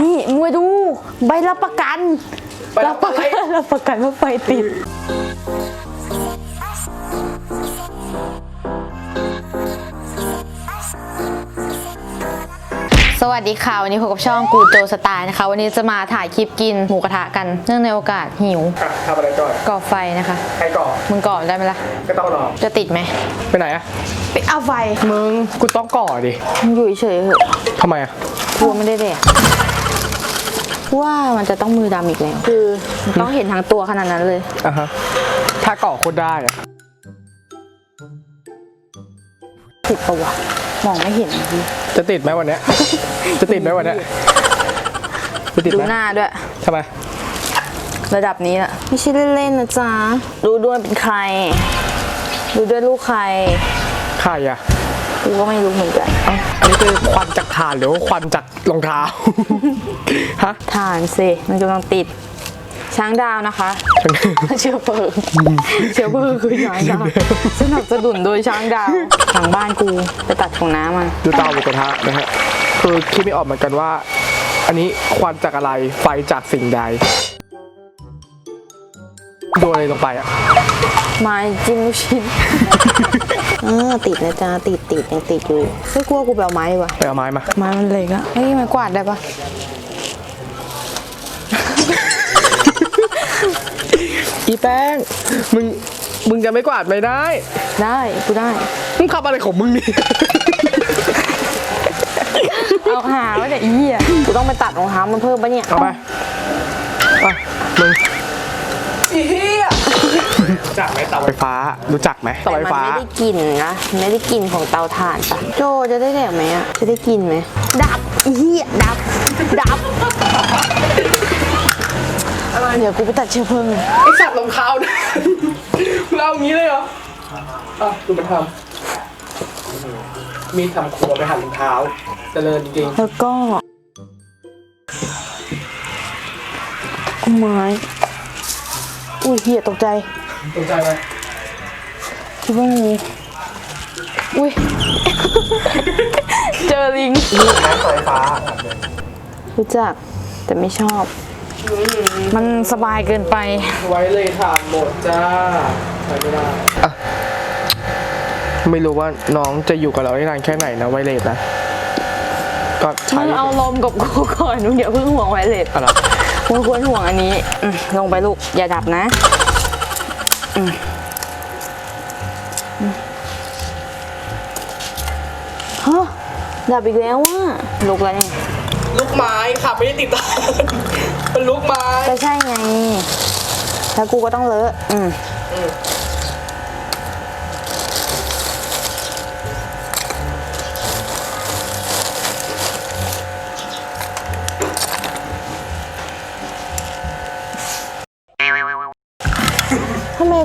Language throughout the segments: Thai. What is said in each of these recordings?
นี่มวยดูใบรับประกันใบรับประกันอะไรรับประกันว่าไฟติดสวัสดีค่ะวันนี้พบกับช่องกูโจสไตล์นะคะ วันนี้จะมาถ่ายคลิปกินหมูกระทะกัน เนื่องในโอกาสหิวอะทำอะไรก่อนก่อไฟนะคะใครก่อนมึงก่อได้ไหมล่ะก็ต้องรอจะติดไหมไปไหนอะไปเอาไฟมึงกูต้องก่อดิมึงอยู่เฉยๆเหอะทำไมอะกลัวไม่ได้แดก ว่ามันจะต้องมือดำอีกแล้วคือมันต้องเห็นทั้งตัวขนาดนั้นเลยอะฮะถ้าก่อโคตรได้อะติดปะวะมองไม่เห็นพี่จะติดไหมวันเนี้ย จะติดไหมวันเนี้ยจะติดดูไหมหน้าด้วย ทำไม ระดับนี้ละไม่ใช่เล่นๆนะจ๊ะดูด้วยเป็นใคร ดูด้วยลูกใคร ใครอะ กูก็ไม่รู้เหมือนกันเอ้าอันนี้คือควันจากถ่านหรือว่าควันจากรองเท้า ฮะฐานสิมันกำลังติด ช้างดาวนะคะ เชื้อเพลิงเชื้อเพลิงคือช้างดาวสนับสนุนโดยช้างดาวหลังบ้านกูไปตัดของน้ำมันดูเตาหมูกระทะนะฮะคือคิดไม่ออกเหมือนกันว่า อันนี้ควันจากอะไรไฟจากสิ่งใด โดนอะไรลงไปอะไม้จิ้มลูกชิ้นเออติดนะจ๊ะติดติดยังติดอยู่ไม่กลัวกูไปเอาไม้ดีกว่าไปเอาไม้มา ไม้มันเล็กอะเฮ้ยไม้กวาดได้ปะอีแป้ง มึง มึงจะไม่กวาดไม่ได้ ได้กูได้ มึงขับอะไรของมึงนี่ เอาหาว่าแต่อีอะกูต้องไปตัดรองเท้ามันเพิ่มปะเนี่ยเอาไปอะมึง อีเหี้ยรู้จักไหมเตาไฟฟ้ารู้จักไหมเตาแต่ไฟมันฟ้าไม่ได้กลิ่นนะไม่ได้กลิ่นของเตาถ่านปะโจจะได้แดกไหมอะจะได้กินไหมดับอีเหี้ยดับดับเดี๋ยวกูไปตัดเชื้อเพลิงไอสัตว์รองเท้านะมึงเอาอย่างนี้เลยเหรออะดูมันทำมีดทำครัวไปหั่นรองเท้าเจริญจริงแล้วก็เอาไม้ อุ้ยเหี้ยตกใจ ตกใจไหมคิดว่างูอุ้ย เจอลิงนี่นะเตาไฟฟ้ารู้จัก แต่ไม่ชอบ มันสบายเกินไป ไว้เลยถ่านหมดจ้าใช้ไม่ได้อะไม่รู้ว่าน้องจะอยู่กับเราได้นานแค่ไหนนะไวเลสนะก็ใช้มึงเอาลมกับกูก่อนมึงอย่าเพิ่งห่วงไวเลสอะไร มึงควรห่วงอันนี้อืมลงไปลูก อย่าดับนะอืมอืมฮะดับอีกแล้วว่ะลุกแล้วนี่ลูกไม้ค่ะไม่ได้ติดตาเป็นลูกไม้ก็ใช่ไง แล้วกูก็ต้องเลอะ อืม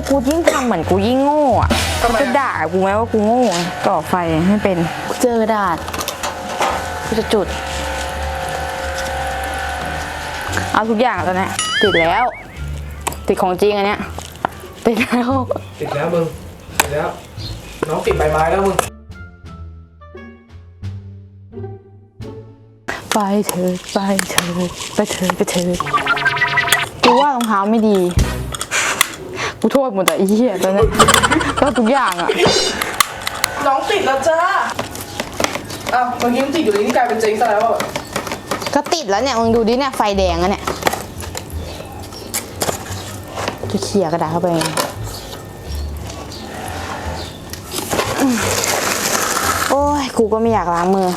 กูยิ่งทำเหมือนกูยิ่งโง่อะทำไมจะอะด่ากูไหมว่ากูโง่อะก่อไฟไม่เป็น เจอกระดาษกูจะจุด เอาทุกอย่างตอนเนี้ยติดแล้ว ติดของจริงอันเนี้ยติดแล้ว ติดแล้วมึง ติดแล้ว น้องติดใบไม้แล้วมึง ไปเถิดไปเถิดไปเถิดไปเถิดกูว่ารองเท้าไม่ดี กูโทษหมดแต่ไอ้เหี้ยตอนเนี้ยก็ทุกอย่างอะ น้องติดแล้วจ้าอ้าวเมื่อกี้มันติดอยู่นี่กลายเป็นเจ๊งซะแล้วอะก็ติดแล้วเนี่ยมึงดูดิเนี่ยไฟแดงอะเนี่ยจะเขี่ยกระดาษเข้าไปไงอืมโอ้ยกูก็ไม่อยากล้างมือ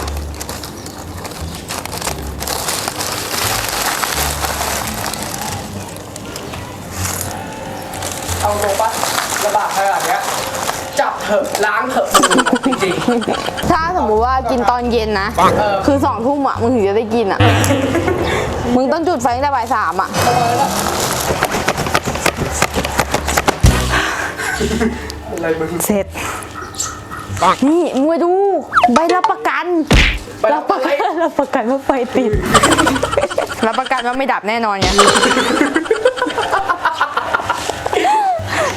เอาตรงปะระบาดขนาดเนี้ยจับเถอะล้างเถอะจริงถ้าสมมุติว่ากินตอนเย็นนะเออคือสองทุ่มอะ มึงถึงจะได้กินอะ มึงต้องจุดไฟตั้งแต่บ่ายสามอะๆอะไรมึง เสร็จนี่มวยดู ใบรับประกัน ใบรับประกันรับประกันว่าไฟติด รับประกันว่าไม่ดับแน่นอนไง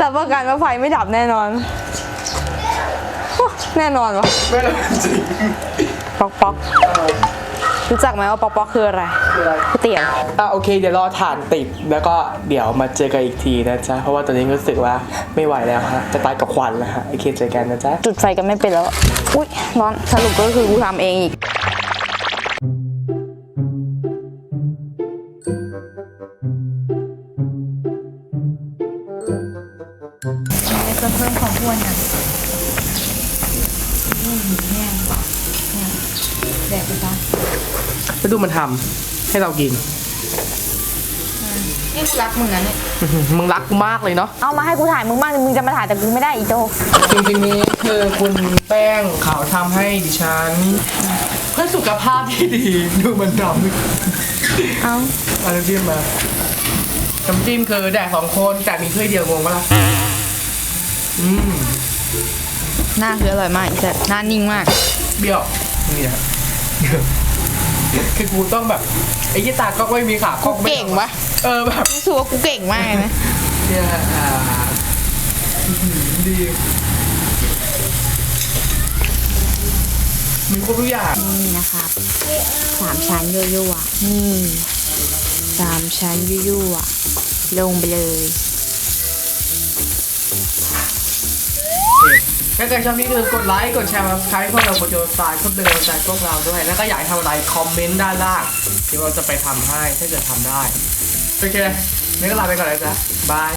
รับ ประกันว่าไฟไม่ดับแน่นอนโอ้แน่นอนวะไม่เลยจริงป๊อกป๊อกรู้จักไหมว่าป๊อกป๊อกคืออะไรคืออะไรก๋วยเตี๋ยวอะโอเคเดี๋ยวรอถ่านติดแล้วก็เดี๋ยวมาเจอกันอีกทีนะจ๊ะ เพราะว่าตอนนี้รู้สึกว่าไม่ไหวแล้วฮะจะตายกับควันแล้วฮะโอเคเจอกันนะจ๊ะ จุดไฟกันไม่เป็นแล้ว อุ้ยร้อนสรุปก็คือกูทำเองอีก จะเพิ่มความอ้วนกันนี่แห้งเนี่ยแดดไปซะแล้วดูมันทำให้เรากิน นี่กูรักมึงนะเนี่ยอื้อหือมึงรักกูมากเลยเนาะ เอามาให้กูถ่ายมึงบ้างมึงจะมาถ่ายแต่กูไม่ได้อีโจจริงๆนี้คือคุณแป้งเขาทำให้ดิฉัน เพื่อสุขภาพที่ดี ดูมันทำเอาเอาน้ำจิ้มมาน้ำจิ้มคือแดกสองคนแต่มีถ้วยเดียวงงปะล่ะ อืมหน้าคืออร่อยมากแต่หน้านิ่งมาก เบี้ยวนี่ฮะคือกูต้องแบบไอ้ยี่ตาก็ไม่มีขาก็ไม่เก่งวะเออแบบรู้สึกว่ากูเก่งมากเลยนะเนี่ยอ่าอื้อหือดีมีครบทุกอย่างนี่นะครับสามชั้นยั่วๆนี่สามชั้นยั่วๆลงไปเลย ถ้าเกิดชอบนี่คือกดไลค์ กดแชร์มาใช้พวกเราโปรโจสายเพื่อเป็นกำลังใจพวกเราด้วย แล้วก็อยากให้ทำอะไรคอมเมนต์ด้านล่างเดี๋ยวเราจะไปทำให้ถ้าเกิดทำได้ โอเคนี่ก็ลาไปก่อนเลยจ้ะบาย